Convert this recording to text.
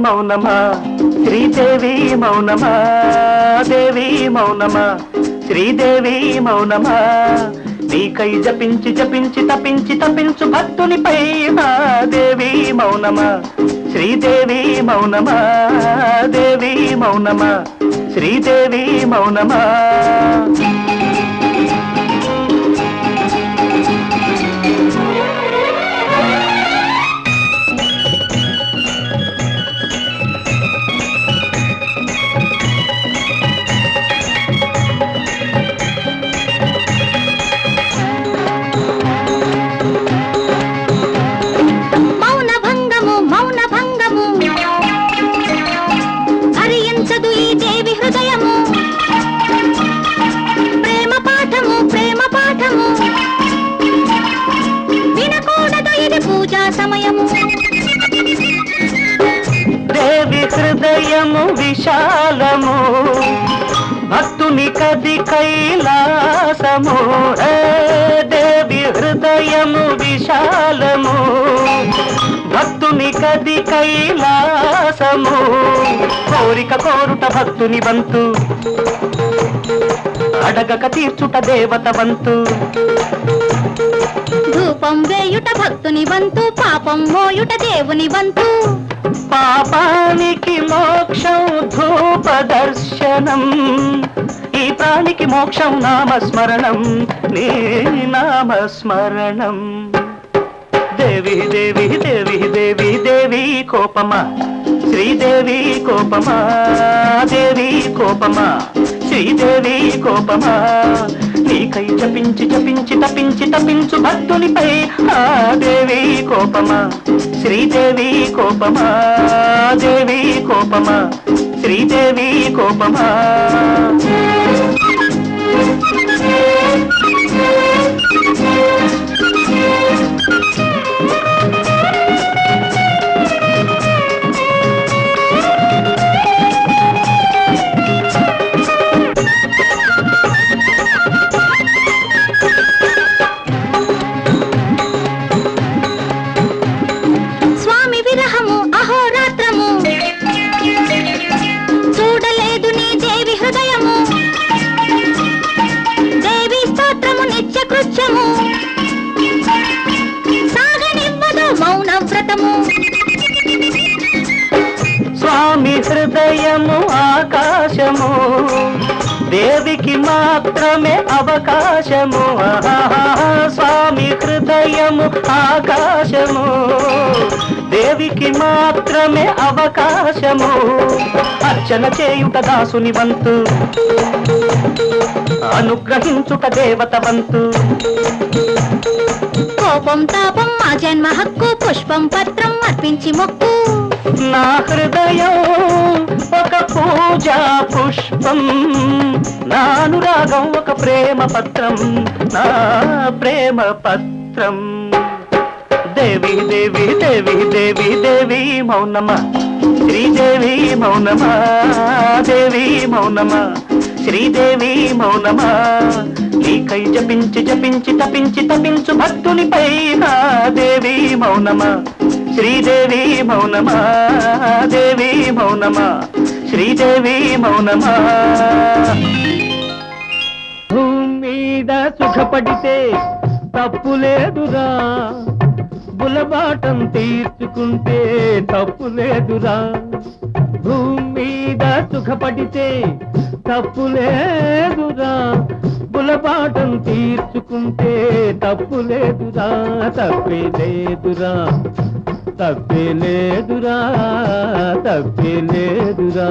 మౌనమా? శ్రీదేవి మౌనమా? దేవి మౌనమా? శ్రీదేవి మౌనమా? నీకై జపించి జపించి తపించి తపించు భక్తునిపై మా దేవి మౌనమా? శ్రీదేవి మౌనమా? దేవి మౌనమా? శ్రీదేవి మౌనమా? హృదయము విశాలము భక్తుని కది కైలాసము. దేవి హృదయము విశాలము భక్తుని కది కైలాసము. కోరిక కోరుట భక్తుని వంతు అడగక తీర్చుట దేవత వంతు. ధూపం వేయుట భక్తుని వంతు పాపం మోయుట దేవుని వంతు. పాపానికి మోక్షం ధూప దర్శనం ఈ ప్రాణికి మోక్షం నామస్మరణం. నీ నామస్మరణం. దేవి దేవి దేవి దేవి దేవి కోపమా? శ్రీదేవి కోపమా? దేవి కోపమా? శ్రీదేవి కోపమా? నీకై జపించి జపించి తపించి తపించు భక్తునిపై. ఆ దేవి కోపమా? శ్రీదేవి కోపమా? దేవి కోపమా? శ్రీదేవి కోపమా? మౌన స్వామి హృదయము ఆకాశము. దేవికి మాత్రమే అవకాశము. స్వామి హృదయము ఆకాశము. దేవికి మాత్రమే అవకాశము. అర్చన చేయుట దాసుని వంతు. అనుగ్రహించుట దేవత వంతు. కోపం తాపం మా జన్మ హక్కు పుష్పం పత్రం అర్పించి మొక్కు. నా హృదయం ఒక పూజా పుష్పం నా అనురాగం ఒక ప్రేమ పత్రం నా ప్రేమ పత్రం. దేవి దేవి దేవి దేవి దేవి మౌనమా. శ్రీదేవి మౌనమా. దేవి మౌనమా. శ్రీదేవి మౌనమా. నీకై జపించి జపించి తపించి తపించు భక్తునిపై నా దేవి మౌనమా. శ్రీదేవి మౌనమా దేవి మౌనమా శ్రీదేవి మౌనమా. భూమి మీద సుఖపడితే తప్పు లేదురా. బులబాటం తీర్చుకుంటే తప్పు లేదురా. భూమి మీద సుఖపడితే తప్పు లేదురా. బులబాటం తీర్చుకుంటే తప్పు లేదురా తప్పే లేదురా. తప్పే లేదురా తప్పే లేదురా.